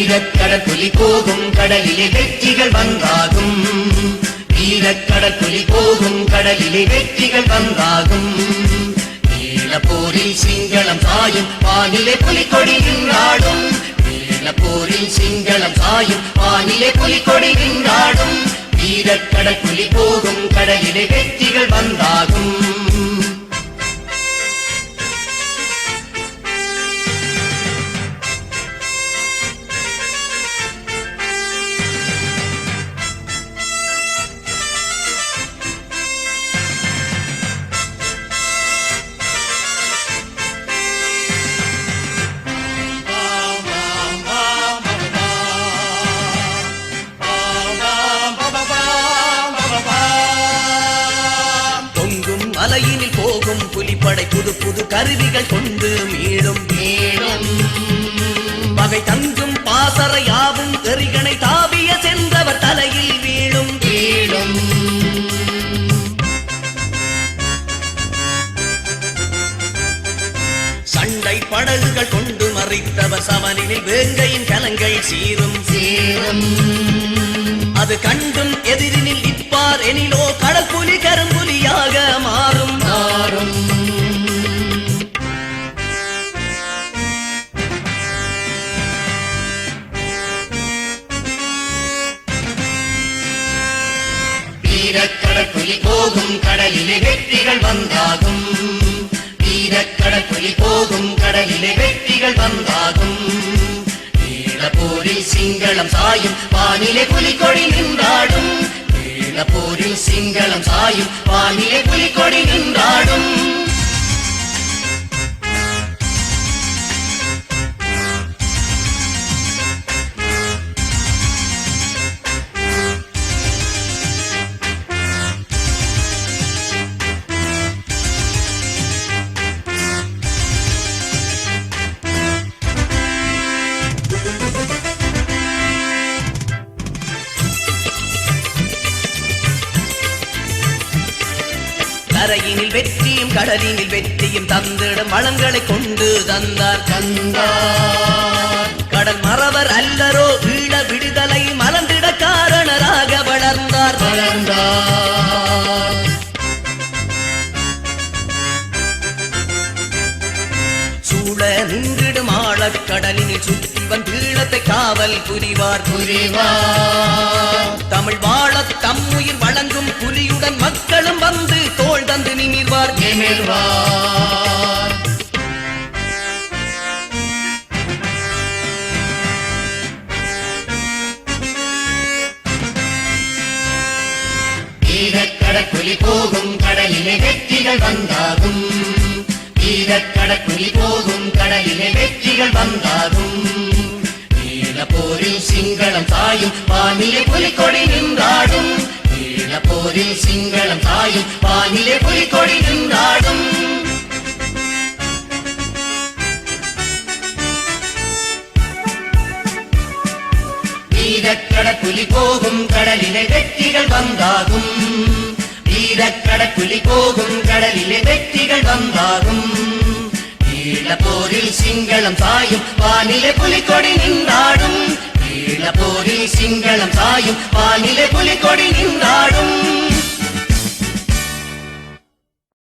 வீரக்கடற்குலி போகும் கடலிலே வெற்றிகள் வந்தாகும். வீரக்கடற்குலி போகும் கடலிலே வெற்றிகள் வந்தாகும். போரில் சிங்களம் சாயும் வானிலே புலிக்கொடி நின்றாடும் போரில் சிங்களம் சாயும் வானிலே புலிக்கொடி நின்றாடும் வீரக்கடற்குலி போகும் கடலிலே வெற்றிகள் வந்தாகும். புலிப்படை புது புது கருவிகள் கொண்டு மீளும். மேலும் பகை தங்கும் பாசறை யாவும் எறிகணை தாவிய சென்றவர் தலையில் வீழும். வீழும். சண்டை படகுகள் கொண்டு மறைத்தவர் சவனில் வேங்கையின் கலங்கை சீரும் சேரும் அது கண்டும் எதிரினில் நிற்பார் எனிலோ கடற்புலி கரும்புலியாக வீரக்கடற்குலி போகும் கடலிலே வெற்றிகள் வந்தாகும். வீரக்கடற்குலி போகும் கடலிலே வெற்றிகள் வந்தாகும். போரில் சிங்களம் சாயும் வானிலே புலிகொடி நின்றாடும். போரில் சிங்களம் சாயும் வானிலே புலிகொடி நின்றாடும். கரையினில் வெற்றியும் கடலினில் வெற்றியும் தந்திடும் வளங்களை கொண்டு தந்தார் தந்தார் கடல் மறவர் அல்லரோ வீழ விடுதலை மலர்ந்திட காரணராக வளர்ந்தார். வளர்ந்தார் சூழ நின்றிடும் ஆழக் கடலினில் சுற்றிவன் ஈழத்தை காவல் புரிவார் புரிவார். தமிழ் வாழ தம்முயிர் நிமிர்வார் நிமிர்வார் போகும் கடலிலே வெற்றிகள் வந்தாகும். வீரக்கடற்குலி போகும் கடலிலே வெற்றிகள் வந்தாகும். போரில் சிங்களம் தாயும் வானிலே புலிக்கொடி நின்றாடும். சிங்கள போரில் சிங்களம் சாயும் வானிலே புலிக்கொடி நின்றாடும். வீரக்கடப்புலி போகும் கடலிலே வெற்றிகள் வந்தாகும். வீரக்கடப்புலி போகும் கடலிலே வெற்றிகள் வந்தாகும். ஈழப்போரில் சிங்களம் சாயும் வானிலே புலிக்கொடி நின்றாடும். ஈழப்போரில் சிங்களம் சாயும் வானிலே புலிக்கொடி நின்றாடும்